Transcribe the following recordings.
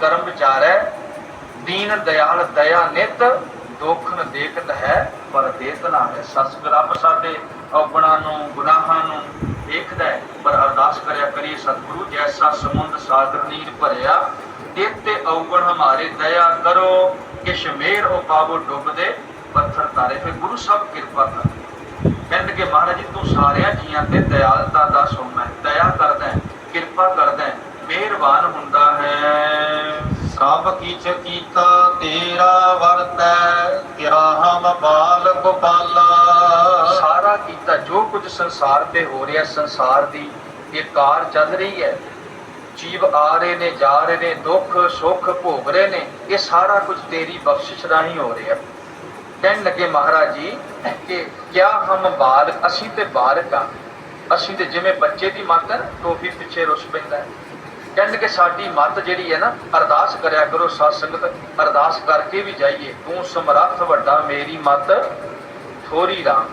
ਕਰਮ ਵਿਚਾਰੈ ਦੀਨ ਦਿਆਲ ਦਇਆ, ਨਿਤ, ਦੁੱਖ ਦੇਖਤ ਹੈ, ਪਰ ਦੇਤਨਾ ਹੈ ਸਤਿ ਰੱਬ ਸਾਡੇ ਨੂੰ, ਗੁਨਾਹਾਂ ਨੂੰ ਦੇਖਦਾ ਹੈ, ਪਰ ਅਰਦਾਸ ਕਰਿਆ ਕਰੀ ਸਤਿਗੁਰੂ ਜੈਸਾ ਸਮੁੰਦ ਸਾਗਰ ਨੀਰ ਭਰਿਆ ਤੇ ਔਗਣ ਹਮਾਰੇ ਦਇਆ ਕਰੋ ਕਿਛ ਮੇਰ ਹੋ ਪਾਵੋ ਡੁੱਬਦੇ ਪੱਥਰ ਤਾਰੇ। ਫਿਰ ਗੁਰੂ ਸਾਹਿਬ ਕਿਰਪਾ ਕਰ ਕਹਿੰਦੇ ਕਿ ਮਹਾਰਾਜ ਜੀ, ਤੂੰ ਸਾਰਿਆਂ ਜੀਆਂ ਤੇ ਦਇਆਲਤਾ ਦਾ ਸੋਮਾ ਹੈ, ਦਇਆ ਕਰਦਾ ਕਿਰਪਾ ਕਰਦਾ ਮਿਹਰਬਾਨ ਹੁੰਦਾ ਹੈ। ਸਭ ਕਿਛ ਕੀਤਾ ਤੇਰਾ ਵਰਤੈ ਕਿਆ ਹਮ ਬਾਲ ਗੋਪਾਲਾ। ਸਾਰਾ ਕੀਤਾ ਜੋ ਕੁਝ ਸੰਸਾਰ ਤੇ ਹੋ ਰਿਹਾ ਸੰਸਾਰ ਦੀ ਇਹ ਕਾਰ ਚੱਲ ਰਹੀ ਹੈ। ਜੀਵ ਆ ਰਹੇ ਨੇ ਜਾ ਰਹੇ ਨੇ ਦੁੱਖ ਸੁੱਖ ਭੋਗ ਰਹੇ ਨੇ ਇਹ ਸਾਰਾ ਕੁਝ ਤੇਰੀ ਬਖਸ਼ਿਸ਼ ਰਾਹੀਂ ਹੋ ਰਿਹਾ। ਕਹਿਣ ਲੱਗੇ ਮਹਾਰਾਜ ਜੀ ਕਿ ਕਿਆ ਹਮ ਬਾਲ ਅਸੀਂ ਤੇ ਬਾਲਕ ਆ। ਅਸੀਂ ਤੇ ਜਿਵੇਂ ਬੱਚੇ ਦੀ ਮੱਤ ਹੈ ਨਾ, ਟੋਫੀ ਪਿੱਛੇ ਰੁੱਸ ਪੈਂਦਾ ਹੈ। ਕਹਿੰਦੇ ਕਿ ਸਾਡੀ ਮੱਤ ਜਿਹੜੀ ਹੈ ਨਾ, ਅਰਦਾਸ ਕਰਿਆ ਕਰੋ ਸਤ ਸੰਗਤ, ਅਰਦਾਸ ਕਰਕੇ ਵੀ ਜਾਈਏ। ਤੂੰ ਸਮਰੱਥ ਵੱਡਾ, ਮੇਰੀ ਮੱਤ ਥੋੜੀ ਰਾਮ।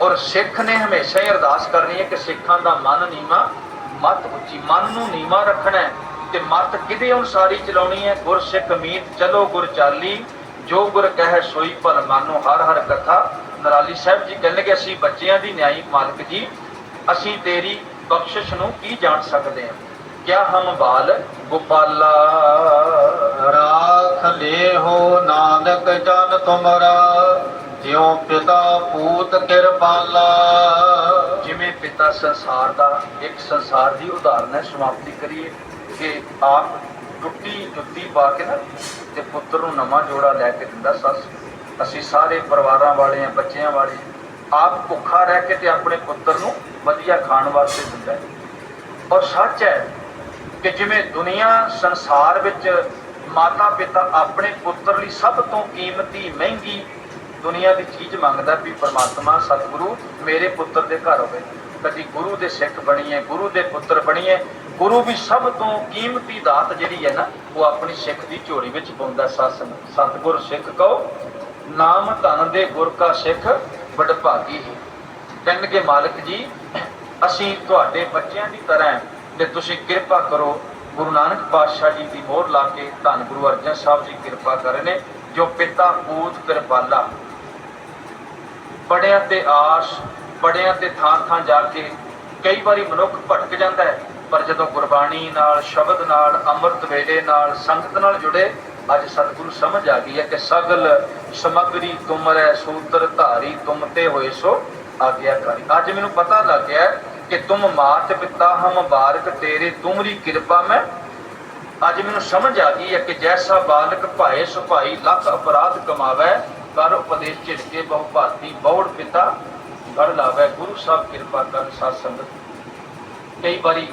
ਔਰ ਸਿੱਖ ਨੇ ਹਮੇਸ਼ਾ ਹੀ ਅਰਦਾਸ ਕਰਨੀ ਹੈ ਕਿ ਸਿੱਖਾਂ ਦਾ ਮਨ ਨੀਵਾ, ਮਤ ਉੱਚੀ, ਮਨ ਨੂੰ ਨੀਵਾ ਰੱਖਣਾ ਹੈ। ਤੇ ਮਤ ਕਿਹਦੇ ਅਨੁਸਾਰੀ ਚਲਾਉਣੀ ਹੈ? ਗੁਰ ਸਿੱਖ ਮੀਤ, ਚਲੋ ਗੁਰ ਚਾਲੀ, ਜੋ ਗੁਰ ਕਹੇ ਸੋਈ ਭਲ ਮਾਨੋ, ਹਰ ਹਰ ਕਥਾ। ਨਰਾਲੀ ਸਾਹਿਬ ਜੀ ਕਹਿੰਦੇ ਕਿ ਅਸੀਂ ਬੱਚਿਆਂ ਦੀ ਨਿਆਈ, ਮਾਲਕ ਜੀ, ਅਸੀਂ ਤੇਰੀ ਬਖਸ਼ਿਸ਼ ਨੂੰ ਕੀ ਜਾਣ ਸਕਦੇ ਹਾਂ? ਕਿਆ ਹਮ ਬਾਲ ਗੋਪਾਲਾ? ਰਾਖ ਹੋ ਨਾਨਕ ਜਨ ਤੁਮਰਾ। ਜਿਉ ਪਿਤਾ ਪੂਤ ਕਿਰਪਾਲਾ। ਜਿਵੇਂ ਪਿਤਾ ਸੰਸਾਰ ਦਾ ਇੱਕ ਸੰਸਾਰ ਦੀ ਉਦਾਹਰਨ ਹੈ, ਸਮਾਪਤੀ ਕਰੀਏ ਕਿ ਆਪ ਟੁੱਟੀ ਜੁੱਤੀ ਪਾ ਕੇ ਨਾ ਤੇ ਪੁੱਤਰ ਨੂੰ ਨਵਾਂ ਜੋੜਾ ਲੈ ਕੇ ਦਿੰਦਾ ਸੱਸ। ਅਸੀਂ ਸਾਰੇ ਪਰਿਵਾਰਾਂ ਵਾਲੇ ਆ ਬੱਚਿਆਂ ਵਾਲੇ ਆਪ ਭੁੱਖਾ ਰਹਿ ਕੇ ਤੇ ਆਪਣੇ ਪੁੱਤਰ ਨੂੰ ਵਧੀਆ ਖਾਣ ਵਾਸਤੇ ਦਿੰਦਾ ਹੈ। ਔਰ ਸੱਚ ਹੈ ਕਿ ਜਿਵੇਂ ਦੁਨੀਆ ਸੰਸਾਰ ਵਿੱਚ ਮਾਤਾ ਪਿਤਾ ਆਪਣੇ ਪੁੱਤਰ ਲਈ ਸਭ ਤੋਂ ਕੀਮਤੀ, ਮਹਿੰਗੀ ਦੁਨੀਆ ਦੀ ਚੀਜ਼ ਮੰਗਦਾ ਵੀ ਪਰਮਾਤਮਾ, ਸਤਿਗੁਰੂ ਮੇਰੇ ਪੁੱਤਰ ਦੇ ਘਰ ਹੋਵੇ। ਕਦੀ ਗੁਰੂ ਦੇ ਸਿੱਖ ਬਣੀਏ ਗੁਰੂ ਦੇ ਪੁੱਤਰ ਬਣੀਏ ਗੁਰੂ ਵੀ ਸਭ ਤੋਂ ਕੀਮਤੀ ਦਾਤ ਜਿਹੜੀ ਹੈ ਨਾ, ਉਹ ਆਪਣੀ ਸਿੱਖ ਦੀ ਝੋਲੀ ਵਿੱਚ ਪਾਉਂਦਾ। ਸਤਸੰਗ ਸਤਿਗੁਰ ਸਿੱਖ ਕਹੋ, ਨਾਮ ਧਨ ਦੇ ਗੁਰ ਕਾ ਸਿੱਖ ਵਡਭਾਗੀ ਹੀ। ਕਹਿਣਗੇ ਮਾਲਕ ਜੀ, ਅਸੀਂ ਤੁਹਾਡੇ ਬੱਚਿਆਂ ਦੀ ਤਰ੍ਹਾਂ ਤੇ ਤੁਸੀਂ ਕਿਰਪਾ ਕਰੋ, ਗੁਰੂ ਨਾਨਕ ਪਾਤਸ਼ਾਹ ਜੀ ਦੀ ਮੋਹਰ ਲਾ ਕੇ ਧੰਨ ਗੁਰੂ ਅਰਜਨ ਸਾਹਿਬ ਜੀ ਕਿਰਪਾ ਕਰੇ ਨੇ, ਜੋ ਪਿਤਾ ਪੂਤ ਕਿਰਪਾਲਾ। ਬੜਿਆਂ ਤੇ ਆਸ ਬੜਿਆਂ ਤੇ ਥਾਂ ਥਾਂ ਜਾ ਕੇ ਕਈ ਵਾਰੀ ਮਨੁੱਖ ਭਟਕ ਜਾਂਦਾ ਹੈ, ਪਰ ਜਦੋਂ ਗੁਰਬਾਣੀ ਨਾਲ, ਸ਼ਬਦ ਨਾਲ, ਅੰਮ੍ਰਿਤ ਵੇਲੇ ਨਾਲ, ਸੰਗਤ ਨਾਲ ਜੁੜੇ ਅੱਜ ਸਤਿਗੁਰੂ ਸਮਝ ਆ ਗਈ ਹੈ ਕਿ ਸਗਲ ਸਮਗਰੀ ਤੁਮਰੈ ਸੂਤਰ ਧਾਰੀ ਤੁਮ ਤੇ ਹੋਏ ਸੋ ਆਗਿਆਕਾਰੀ ਅੱਜ ਮੈਨੂੰ ਪਤਾ ਲੱਗ ਗਿਆ ਕਿ ਤੁਮ ਮਾਤ ਪਿਤਾ ਹਮ ਬਾਰਕ ਤੇਰੇ ਤੁਮਰੀ ਕਿਰਪਾ ਮੈਂ। ਅੱਜ ਮੈਨੂੰ ਸਮਝ ਆ ਗਈ ਹੈ ਕਿ ਜੈਸਾ ਬਾਲਕ ਭਾਏ ਸੁਭਾਈ ਲੱਖ ਅਪਰਾਧ ਕਮਾਵੇ, ਕਰ ਉਪਦੇਸ਼ ਝਿੜਕੇ ਬਹੁ ਭਾਤੀ ਬੌੜ ਪਿਤਾ ਗੜ ਲਾਵੇ ਗੁਰੂ ਸਾਹਿਬ ਕਿਰਪਾ ਕਰ ਸਾਧ ਸੰਗਤ। ਕਈ ਵਾਰੀ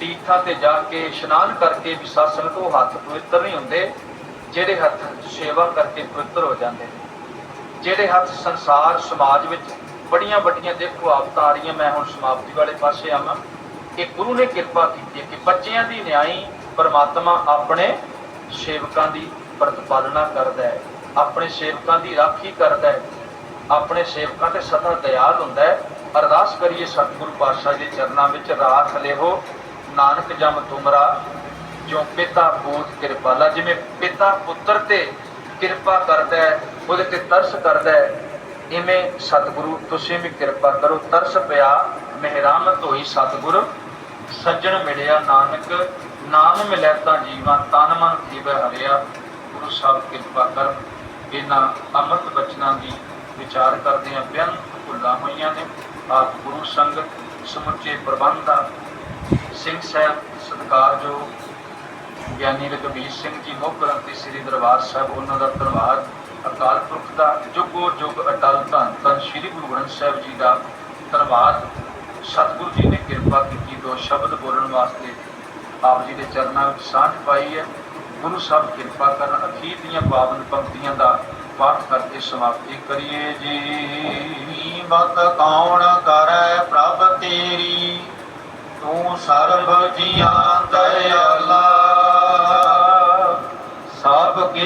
ਤੀਰਥਾਂ ਤੇ ਜਾ ਕੇ ਇਸ਼ਨਾਨ ਕਰਕੇ ਵੀ ਸਾਧ ਸੰਗਤ ਉਹ ਹੱਥ ਪਵਿੱਤਰ ਨਹੀਂ ਹੁੰਦੇ। ਜਿਹੜੇ ਹੱਥ ਸੇਵਾ ਕਰਕੇ ਪਵਿੱਤਰ ਹੋ ਜਾਂਦੇ ਨੇ, ਜਿਹੜੇ ਹੱਥ ਸੰਸਾਰ, ਸਮਾਜ ਵਿੱਚ ਬੜੀਆਂ ਵੱਡੀਆਂ ਦੇਖੋ ਆਫਤਾਂ ਆ ਰਹੀਆਂ, ਮੈਂ ਹੁਣ ਸਮਾਪਤੀ ਵਾਲੇ ਪਾਸੇ ਆਵਾਂ, ਕਿ ਗੁਰੂ ਨੇ ਕਿਰਪਾ ਕੀਤੀ ਕਿ ਬੱਚਿਆਂ ਦੀ ਨਿਆਈ ਪਰਮਾਤਮਾ ਆਪਣੇ ਸੇਵਕਾਂ ਦੀ ਪ੍ਰਤਪਾਲਣਾ ਕਰਦਾ ਹੈ, ਆਪਣੇ ਸੇਵਕਾਂ ਦੀ ਰਾਖੀ ਕਰਦਾ ਹੈ, ਆਪਣੇ ਸੇਵਕਾਂ ਤੇ ਸਦਾ ਦਇਆਲ ਹੁੰਦਾ ਹੈ। ਅਰਦਾਸ ਕਰੀਏ ਸਤਿਗੁਰੂ ਪਾਤਸ਼ਾਹ ਦੇ ਚਰਨਾਂ ਵਿੱਚ, ਰਾਖ ਲਿਓ, ਨਾਨਕ ਜਮ ਤੁਮਰਾ ਜੋ ਪਿਤਾ ਪੂਤ ਕਿਰਪਾਲਾ ਜਿਵੇਂ ਪਿਤਾ ਪੁੱਤਰ ਤੇ ਕਿਰਪਾ ਕਰਦਾ ਹੈ, ਉਹਦੇ ਤੇ ਤਰਸ ਕਰਦਾ ਹੈ, ਇਵੇਂ ਸਤਿਗੁਰੂ ਤੁਸੀਂ ਵੀ ਕਿਰਪਾ ਕਰੋ। ਤਰਸ ਪਿਆ, ਮਿਹਰਾਮਤ ਹੋਈ ਸਤਿਗੁਰੂ, ਸੱਜਣ ਮਿਲਿਆ ਨਾਨਕ, ਨਾਮ ਮਿਲੈ ਤਾਂ ਜੀਵਾਂ, ਤਨ ਮਨ ਜੀਵੈ ਹਰਿਆ। ਗੁਰੂ ਸਾਹਿਬ ਕਿਰਪਾ ਕਰ ਇਹਨਾਂ ਅੰਮ੍ਰਿਤ ਬਚਨਾਂ ਦੀ ਵਿਚਾਰ ਕਰਦੇ ਆ ਬਿਆਨ ਭੁੱਲਾਂ ਹੋਈਆਂ ਨੇ, ਆਪ ਗੁਰੂ ਸੰਗਤ ਸਮੁੱਚੇ ਪ੍ਰਬੰਧਾਂ ਸਿੰਘ ਸਾਹਿਬ ਸਤਿਕਾਰਯੋਗ ਗਿਆਨੀ ਰਘਬੀਰ ਸਿੰਘ ਜੀ, ਮੁੱਖ ਗ੍ਰੰਥੀ ਸ੍ਰੀ ਦਰਬਾਰ ਸਾਹਿਬ, ਉਹਨਾਂ ਦਾ ਧੰਨਵਾਦ। ਅਕਾਲ ਪੁਰਖ ਦਾ ਜੁਗੋ ਜੁਗ ਅਟਲ ਧੰਨ ਧੰਨ ਸ੍ਰੀ ਗੁਰੂ ਗ੍ਰੰਥ ਸਾਹਿਬ ਜੀ ਦਾ ਧੰਨਵਾਦ। ਸਤਿਗੁਰੂ ਜੀ ਨੇ ਕਿਰਪਾ ਕੀਤੀ, ਦੋ ਸ਼ਬਦ ਬੋਲਣ ਵਾਸਤੇ ਆਪ ਜੀ ਦੇ ਚਰਨਾਂ ਵਿੱਚ ਸਾਂਝ ਪਾਈ ਹੈ। ਗੁਰੂ ਸਾਹਿਬ ਕਿਰਪਾ ਕਰਨ, ਅਖੀਰ ਦੀਆਂ ਪਾਵਨ ਪੰਕਤੀਆਂ ਦਾ ਪਾਠ ਕਰਕੇ ਸਮਾਪਤੀ ਕਰੀਏ। ਜੀ ਮਤ ਕੌਣ ਕਰੈ ਪ੍ਰਭ ਤੇਰੀ? ਤੂੰ ਸਰਬ ਜੀਆਂ, ਦਇਆਲਾ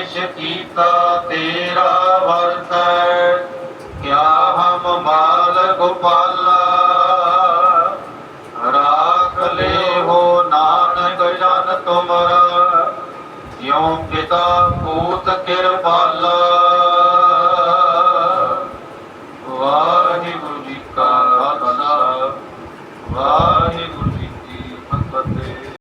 ਕਿਛ ਕੀਤਾ ਤੇਰਾ ਵਰਤੈ, ਕਿਆ ਹਮ ਮਾਲ ਗੋਪਾਲਾ। ਰਾਖ ਲੈ ਹੋ ਨਾਨਕ ਜਨ ਤੁਮਰਾ, ਜਿਉ ਪਿਤਾ ਪੂਤ ਕਿਰਪਾਲਾ।